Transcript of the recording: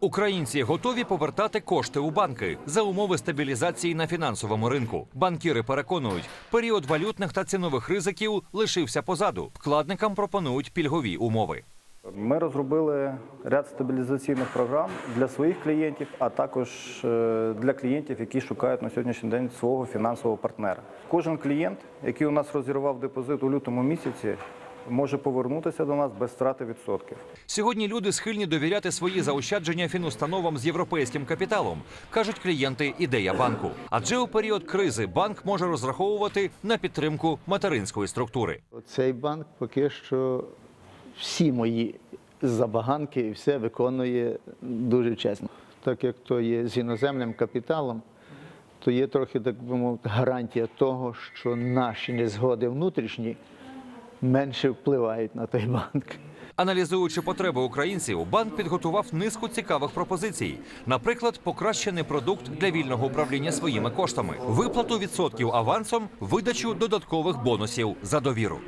Українці готові повертати кошти у банки за умови стабілізації на фінансовому ринку. Банкіри переконують, період валютних та цінових ризиків лишився позаду. Вкладникам пропонують пільгові умови. Ми розробили ряд стабілізаційних програм для своїх клієнтів, а також е, для клієнтів, які шукають на сьогоднішній день свого фінансового партнера. Кожен клієнт, який у нас розірвав депозит у лютому місяці, може повернутися до нас без страти відсотків. Сьогодні люди схильні довіряти свої заощадження фінустановам з європейським капіталом, кажуть клієнти ідея банку. Адже у період кризи банк може розраховувати на підтримку материнської структури. Цей банк поки що всі мої забаганки і все виконує дуже чесно. Так як то є з іноземним капіталом, то є трохи, так би мовити, гарантія того, що наші незгоди внутрішні менше впливають на той банк. Аналізуючи потреби українців, банк підготував низку цікавих пропозицій. Наприклад, покращений продукт для вільного управління своїми коштами, виплату відсотків авансом, видачу додаткових бонусів за довіру.